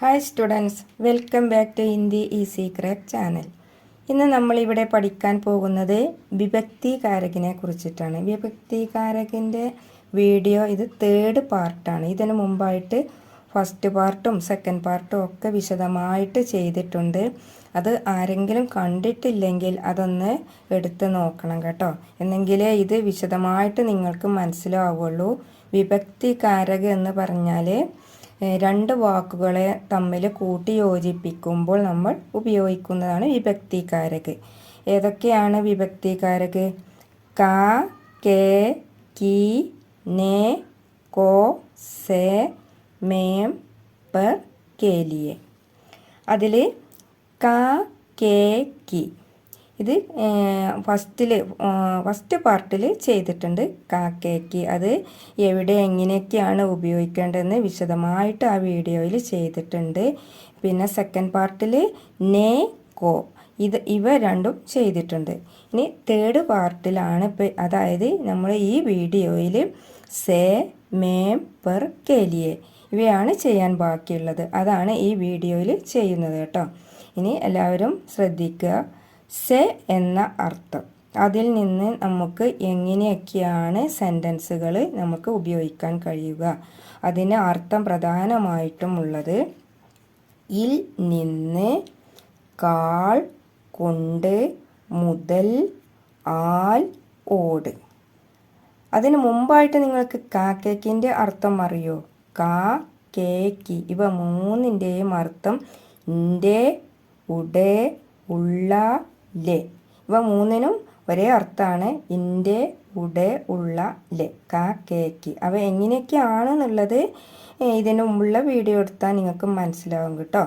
Hi students welcome back to Hindi easy crack channel ഇന്ന് നമ്മളിവിടെ പഠിക്കാൻ പോകുന്നത് വിഭക്തികാരകിനെ കുറിച്ചിട്ടാണ്. വിഭക്തികാരകിന്റെ വീഡിയോ ഇത് തേർഡ് പാർട്ടാണ് ഇതിനു മുമ്പായിട്ട് ഫസ്റ്റ് പാർട്ടും സെക്കൻഡ് പാർട്ടും ഒക്കെ വിശദമായിട്ട് ചെയ്തിട്ടുണ്ട്. അത് ആരെങ്കിലും കണ്ടിട്ടില്ലെങ്കിൽ അതൊന്ന് എടുത്ത് നോക്കണം കേട്ടോ. എന്നെങ്കിലേ ഇത് വിശദമായിട്ട് നിങ്ങൾക്ക് മനസ്സിലാവുള്ളൂ. വിഭക്തികാരക എന്ന് പറഞ്ഞാൽ രണ്ട് വാക്കുകളെ തമ്മിൽ കൂട്ടി യോജിപ്പിക്കുമ്പോൾ നമ്മൾ ഉപയോഗിക്കുന്നതാണ് വിഭക്തികാരക്. ഏതൊക്കെയാണ് വിഭക്തികാരക്? ക കെ കി നേ കോ സെ മേം പർ കേലിയെ. അതിൽ ക കെ കി. ഇത് ഫസ്റ്റിൽ ഫസ്റ്റ് പാർട്ടിൽ ചെയ്തിട്ടുണ്ട് കാക്കയ്ക്ക് അത് എവിടെ എങ്ങനെയൊക്കെയാണ് ഉപയോഗിക്കേണ്ടതെന്ന് വിശദമായിട്ട് ആ വീഡിയോയിൽ ചെയ്തിട്ടുണ്ട്. പിന്നെ സെക്കൻഡ് പാർട്ടിൽ നേ കോ. ഇത് ഇവ രണ്ടും ചെയ്തിട്ടുണ്ട്. ഇനി തേർഡ് പാർട്ടിലാണ് ഇപ്പം അതായത് നമ്മൾ ഈ വീഡിയോയിൽ സേ മേം പെർ കേലിയെ ഇവയാണ് ചെയ്യാൻ ബാക്കിയുള്ളത്. അതാണ് ഈ വീഡിയോയിൽ ചെയ്യുന്നത് കേട്ടോ. ഇനി എല്ലാവരും ശ്രദ്ധിക്കുക. സെ എന്ന അർത്ഥം. അതിൽ നിന്ന് നമുക്ക് എങ്ങനെയൊക്കെയാണ് സെന്റൻസുകൾ നമുക്ക് ഉപയോഗിക്കാൻ കഴിയുക? അതിന് അർത്ഥം പ്രധാനമായിട്ടും ഉള്ളത് ഇൽ നിന്ന് കാൾ കൊണ്ട് മുതൽ ആൽ ഓട്. അതിന് മുമ്പായിട്ട് നിങ്ങൾക്ക് കാക്കേക്കിന്റെ അർത്ഥം അറിയോ? കാ കേക്കി ഇവ മൂന്നിന്റെയും അർത്ഥം ഇന്റെ ഉടെ ഉള്ള ലെ. ഇവ മൂന്നിനും ഒരേ അർത്ഥമാണ് ഇന്റെ ഉടെ ഉള്ള ലെ. കാ കേക്ക് അവ എങ്ങനെയൊക്കെയാണെന്നുള്ളത് ഇതിന് മുമ്പുള്ള വീഡിയോ എടുത്താൽ നിങ്ങൾക്ക് മനസ്സിലാവും കേട്ടോ.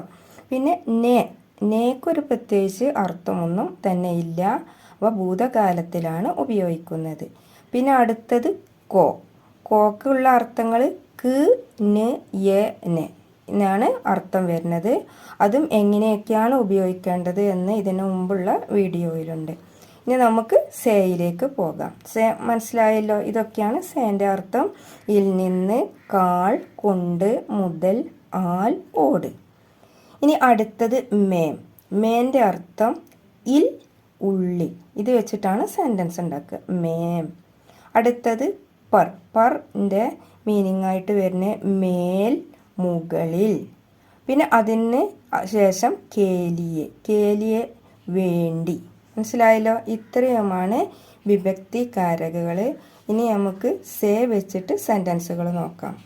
പിന്നെ നേ. നേക്കൊരു പ്രത്യേകിച്ച് അർത്ഥമൊന്നും തന്നെ ഇല്ല. അവ ഭൂതകാലത്തിലാണ് ഉപയോഗിക്കുന്നത്. പിന്നെ അടുത്തത് കോ. കോക്കുള്ള അർത്ഥങ്ങൾ ക് ന് യ നെ. എന്നാണ് അർത്ഥം വരുന്നത്. അതും എങ്ങനെയൊക്കെയാണ് ഉപയോഗിക്കേണ്ടത് എന്ന് ഇതിനു മുമ്പുള്ള വീഡിയോയിലുണ്ട്. ഇനി നമുക്ക് സേയിലേക്ക് പോകാം. സേ മനസ്സിലായല്ലോ? ഇതൊക്കെയാണ് സേന്റെ അർത്ഥം. ഇൽ നിന്ന് കാൾ കൊണ്ട് മുതൽ ആൽ ഓട്. ഇനി അടുത്തത് മേം. മേന്റെ അർത്ഥം ഇൽ ഉള്ളി. ഇത് വെച്ചിട്ടാണ് സെന്റൻസ് ഉണ്ടാക്കുക. മേം. അടുത്തത് പർ. പറിന്റെ മീനിങ് ആയിട്ട് വരുന്നത് മേൽ മുകളിൽ. പിന്നെ അതിന് ശേഷം കേലിയെ കേലിയെ വേണ്ടി. മനസ്സിലായല്ലോ? ഇത്രയുമാണ് വിഭക്തി കാരകകൾ ഇനി നമുക്ക് സേ വെച്ചിട്ട് സെന്റൻസുകൾ നോക്കാം.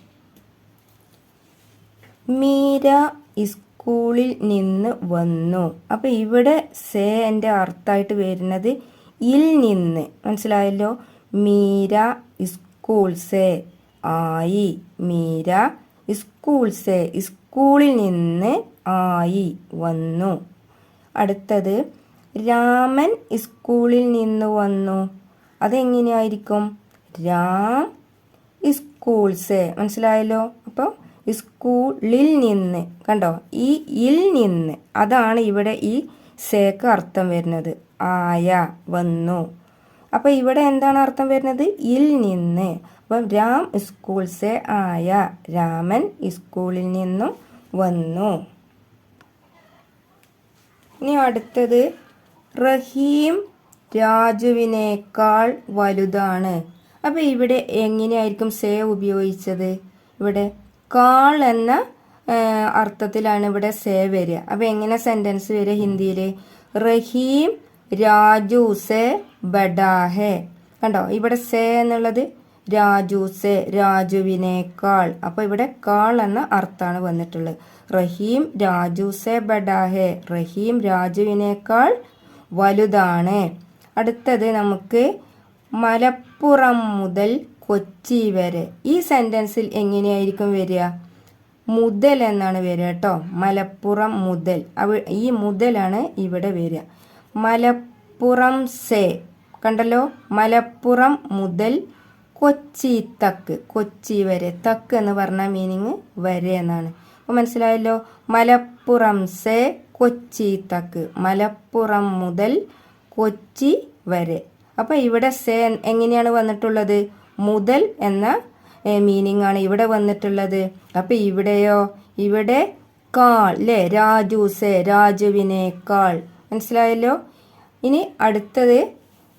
മീര സ്കൂളിൽ നിന്ന് വന്നു. അപ്പോൾ ഇവിടെ സേ എന്റെ അർത്ഥമായിട്ട് വരുന്നത് ഇൽ നിന്ന്. മനസ്സിലായല്ലോ? മീര സ്കൂൾ സേ ആയി. മീര സ്കൂൾ സേ സ്കൂളിൽ നിന്ന് ആയി വന്നു അടുത്തത് രാമൻ സ്കൂളിൽ നിന്ന് വന്നു അതെങ്ങനെയായിരിക്കും രാം സ്കൂൾ സേ മനസ്സിലായല്ലോ അപ്പോൾ സ്കൂളിൽ നിന്ന് കണ്ടോ ഈ ഇൽ നിന്ന് അതാണ് ഇവിടെ ഈ സേക്ക് അർത്ഥം വരുന്നത് ആയ വന്നു അപ്പോൾ ഇവിടെ എന്താണ് അർത്ഥം വരുന്നത് ഇൽ നിന്ന് അപ്പം രാം സ്കൂൾ സെ ആയ രാമൻ സ്കൂളിൽ നിന്നും വന്നു. ഇനി അടുത്തത് റഹീം രാജുവിനേക്കാൾ വലുതാണ്. അപ്പോൾ ഇവിടെ എങ്ങനെയായിരിക്കും സേ ഉപയോഗിച്ചത്? ഇവിടെ കാൾ എന്ന അർത്ഥത്തിലാണ് ഇവിടെ സേ വരിക. അപ്പോൾ എങ്ങനെ സെന്റൻസ് വരിക ഹിന്ദിയിൽ റഹീം രാജു സെ ബഡാഹെ. കണ്ടോ? ഇവിടെ സേ എന്നുള്ളത് രാജു സെ രാജുവിനേക്കാൾ. അപ്പോൾ ഇവിടെ കാൾ എന്ന അർത്ഥമാണ് വന്നിട്ടുള്ളത്. റഹീം രാജു സെ ബഡാഹെ. റഹീം രാജുവിനേക്കാൾ വലുതാണ്. അടുത്തത് നമുക്ക് മലപ്പുറം മുതൽ കൊച്ചി വരെ. ഈ സെന്റൻസിൽ എങ്ങനെയായിരിക്കും വരിക? മുതൽ എന്നാണ് വരിക കേട്ടോ. മലപ്പുറം മുതൽ. അവ ഈ മുതലാണ് ഇവിടെ വരിക. മലപ്പുറം സെ. കണ്ടല്ലോ? മലപ്പുറം മുതൽ കൊച്ചി തക്ക് കൊച്ചി വരെ തക്ക് എന്ന് പറഞ്ഞ മീനിങ് വരെ എന്നാണ്. അപ്പോൾ മനസ്സിലായല്ലോ? മലപ്പുറം സേ കൊച്ചി തക്ക് മലപ്പുറം മുതൽ കൊച്ചി വരെ. അപ്പോൾ ഇവിടെ സേ എങ്ങനെയാണ് വന്നിട്ടുള്ളത്? മുതൽ എന്ന മീനിങ് ആണ് ഇവിടെ വന്നിട്ടുള്ളത്. അപ്പോൾ ഇവിടെയോ? ഇവിടെ കാൾ അല്ലേ രാജു സെ രാജുവിനേക്കാൾ. മനസ്സിലായല്ലോ? ഇനി അടുത്തത്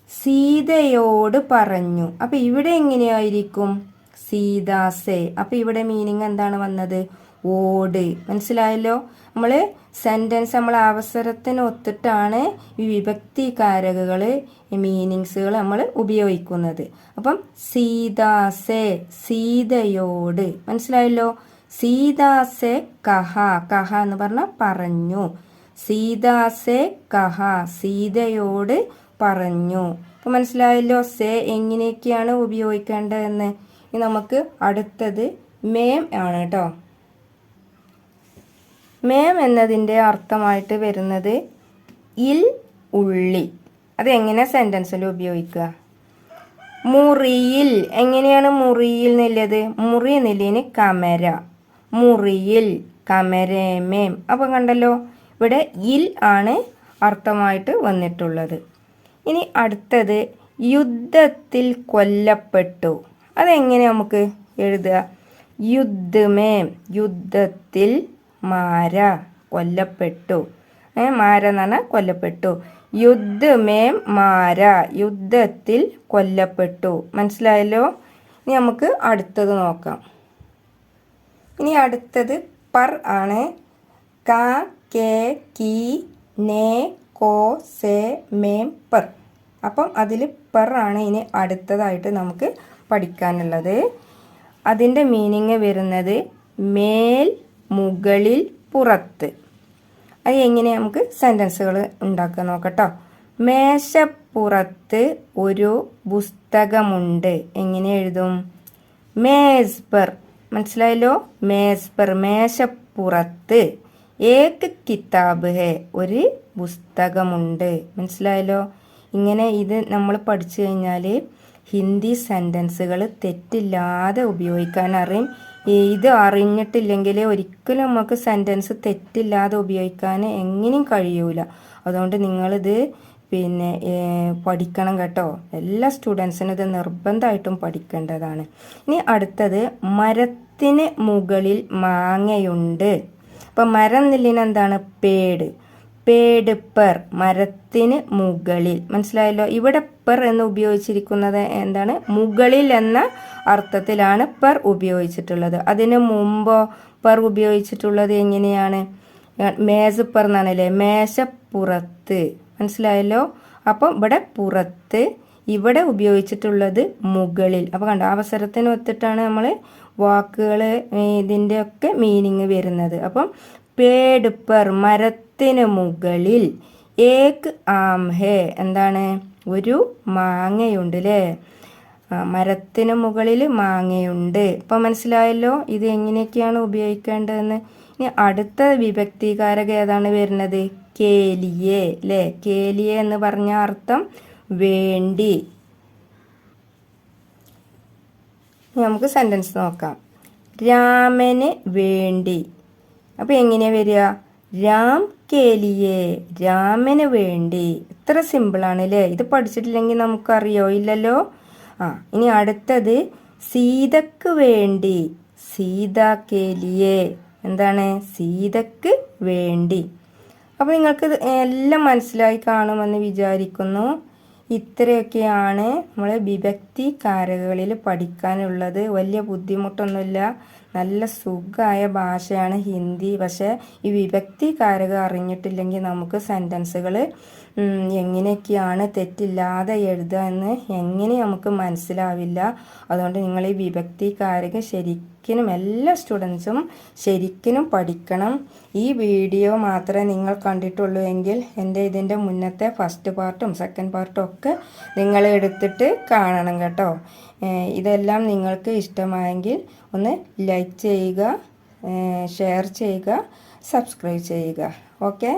സീതയോട് പറഞ്ഞു. അപ്പൊ ഇവിടെ എങ്ങനെയായിരിക്കും? സീതാസെ അപ്പൊ ഇവിടെ മീനിങ് എന്താണ് വന്നത്? ഓട്. മനസ്സിലായല്ലോ? നമ്മൾ സെന്റൻസ് നമ്മൾ അവസരത്തിന് ഒത്തിട്ടാണ് ഈ വിഭക്തികാരകകൾ മീനിങ്സുകൾ നമ്മൾ ഉപയോഗിക്കുന്നത്. അപ്പം സീതാസെ സീതയോട്. മനസ്സിലായല്ലോ? സീതാസെ കഹ. കഹ എന്ന് പറഞ്ഞാൽ പറഞ്ഞു. സീതാസെ കഹ. സീതയോട് പറഞ്ഞു. അപ്പോൾ മനസ്സിലായല്ലോ സേ എങ്ങനെയൊക്കെയാണ് ഉപയോഗിക്കേണ്ടതെന്ന്. ഇനി നമുക്ക് അടുത്തത് മേം ആണ് കേട്ടോ മേം എന്നതിന്റെ അർത്ഥമായിട്ട് വരുന്നത് ഇൽ ഉള്ളി. അത് എങ്ങനെ സെന്റൻസിൽ ഉപയോഗിക്കുക? മുറിയിൽ. എങ്ങനെയാണ് മുറിയിൽ നില്ലത് മുറി എന്നുള്ളതിന് കമര. മുറിയിൽ കമരമേം അപ്പം കണ്ടല്ലോ ഇവിടെ ഇൽ ആണ് അർത്ഥമായിട്ട് വന്നിട്ടുള്ളത്. ഇനി അടുത്തത് യുദ്ധത്തിൽ കൊല്ലപ്പെട്ടു. അതെങ്ങനെ നമുക്ക് എഴുതുക? യുദ്ധമേ യുദ്ധത്തിൽ മാര കൊല്ലപ്പെട്ടു. ഏ മാര എന്ന് പറഞ്ഞാൽ കൊല്ലപ്പെട്ടു. യുദ്ധമേ മാര യുദ്ധത്തിൽ കൊല്ലപ്പെട്ടു. മനസ്സിലായല്ലോ? ഇനി നമുക്ക് അടുത്തത് നോക്കാം. ഇനി അടുത്തത് പർ ആണ്. കാ കെ കി നേ കോ സെ മേം പർ. അപ്പം അതിൽ പെർ ആണ് ഇനി അടുത്തതായിട്ട് നമുക്ക് പഠിക്കാനുള്ളത്. അതിന്റെ മീനിങ് വരുന്നത് മേൽ മുകളിൽ പുറത്ത്. അത് എങ്ങനെ നമുക്ക് സെന്റൻസുകൾ ഉണ്ടാക്കാൻ നോക്കട്ടോ. മേശപ്പുറത്ത് ഒരു പുസ്തകമുണ്ട്. എങ്ങനെ എഴുതും? മേസ്പർ മനസ്സിലായല്ലോ? മേസ്പർ മേശപ്പുറത്ത് ഏക് കിതാബ് ഹേ ഒരു പുസ്തകമുണ്ട്. മനസ്സിലായല്ലോ? ഇങ്ങനെ ഇത് നമ്മൾ പഠിച്ചു കഴിഞ്ഞാൽ ഹിന്ദി സെന്റൻസുകൾ തെറ്റില്ലാതെ ഉപയോഗിക്കാൻ അറിയും. ഇത് അറിഞ്ഞിട്ടില്ലെങ്കിൽ ഒരിക്കലും നമുക്ക് സെന്റൻസ് തെറ്റില്ലാതെ ഉപയോഗിക്കാൻ എങ്ങനെയും കഴിയൂല. അതുകൊണ്ട് നിങ്ങളിത് പിന്നെ പഠിക്കണം കേട്ടോ. എല്ലാ സ്റ്റുഡൻസിനും ഇത് നിർബന്ധമായിട്ടും പഠിക്കേണ്ടതാണ്. ഇനി അടുത്തത് മരത്തിന് മുകളിൽ മാങ്ങയുണ്ട്. അപ്പം മരം നില്ലിനെന്താണ് പേട്. പേട് പെർ മരത്തിന് മുകളിൽ. മനസ്സിലായല്ലോ? ഇവിടെ പെർ എന്ന് ഉപയോഗിച്ചിരിക്കുന്നത് എന്താണ്? മുകളിൽ എന്ന അർത്ഥത്തിലാണ് പെർ ഉപയോഗിച്ചിട്ടുള്ളത്. അതിന് മുമ്പോ പെർ ഉപയോഗിച്ചിട്ടുള്ളത് എങ്ങനെയാണ്? മേശപ്പർ പെർ എന്നാണല്ലേ? മേശപ്പുറത്ത് മനസ്സിലായല്ലോ? അപ്പം ഇവിടെ പുറത്ത് ഇവിടെ ഉപയോഗിച്ചിട്ടുള്ളത് മുകളിൽ. അപ്പോൾ കണ്ടോ? അവസരത്തിന് ഒത്തിട്ടാണ് നമ്മൾ വാക്കുകൾ ഇതിന്റെയൊക്കെ മീനിങ് വരുന്നത്. അപ്പം പേട് പെർ മരത്തിന് മുകളിൽ ഏക് ആം ഹേ. എന്താണ്? ഒരു മാങ്ങയുണ്ട് അല്ലേ മരത്തിന് മുകളിൽ മാങ്ങയുണ്ട്. ഇപ്പം മനസ്സിലായല്ലോ ഇത് എങ്ങനെയൊക്കെയാണ് ഉപയോഗിക്കേണ്ടതെന്ന്. ഇനി അടുത്ത വിഭക്തികാരക ഏതാണ് വരുന്നത്? കേലിയെ അല്ലേ? കേലിയെ എന്ന് പറഞ്ഞ അർത്ഥം വേണ്ടി. നമുക്ക് സെന്റൻസ് നോക്കാം. രാമന് വേണ്ടി. അപ്പോൾ എങ്ങനെയാ വരിക? രാം കേലിയെ രാമന് വേണ്ടി. ഇത്ര സിമ്പിളാണ് അല്ലേ ഇത് പഠിച്ചിട്ടില്ലെങ്കിൽ നമുക്കറിയോ? ഇല്ലല്ലോ? ആ ഇനി അടുത്തത് സീതക്ക് വേണ്ടി. സീത കേലിയെ. എന്താണ്? സീതക്ക് വേണ്ടി. അപ്പോൾ നിങ്ങൾക്ക് എല്ലാം മനസ്സിലായി കാണുമെന്ന് വിചാരിക്കുന്നു. ഇത്രയൊക്കെയാണ് നമ്മൾ വിഭക്തി കാരകളിൽ പഠിക്കാനുള്ളത്. വലിയ ബുദ്ധിമുട്ടൊന്നുമില്ല. നല്ല സുഖമായ ഭാഷയാണ് ഹിന്ദി. പക്ഷേ ഈ വിഭക്തി കാരക അറിഞ്ഞിട്ടില്ലെങ്കിൽ നമുക്ക് സെന്റൻസുകൾ എങ്ങനെയൊക്കെയാണ് തെറ്റില്ലാതെ എഴുതുക എന്ന് എങ്ങനെ നമുക്ക് മനസ്സിലാവില്ല. അതുകൊണ്ട് നിങ്ങൾ ഈ വിഭക്തി കാരക ശരിക്കും എല്ലാ സ്റ്റുഡൻസും ശരിക്കും പഠിക്കണം. ഈ വീഡിയോ മാത്രമേ നിങ്ങൾ കണ്ടിട്ടുള്ളൂ എങ്കിൽ എന്റെ ഇതിന്റെ മുന്നത്തെ ഫസ്റ്റ് പാർട്ടും സെക്കൻഡ് പാർട്ടും ഒക്കെ നിങ്ങൾ എടുത്തിട്ട് കാണണം കേട്ടോ. ഇതെല്ലാം നിങ്ങൾക്ക് ഇഷ്ടമായെങ്കിൽ ഒന്ന് ലൈക്ക് ചെയ്യുക ഷെയർ ചെയ്യുക സബ്സ്ക്രൈബ് ചെയ്യുക. ഓക്കെ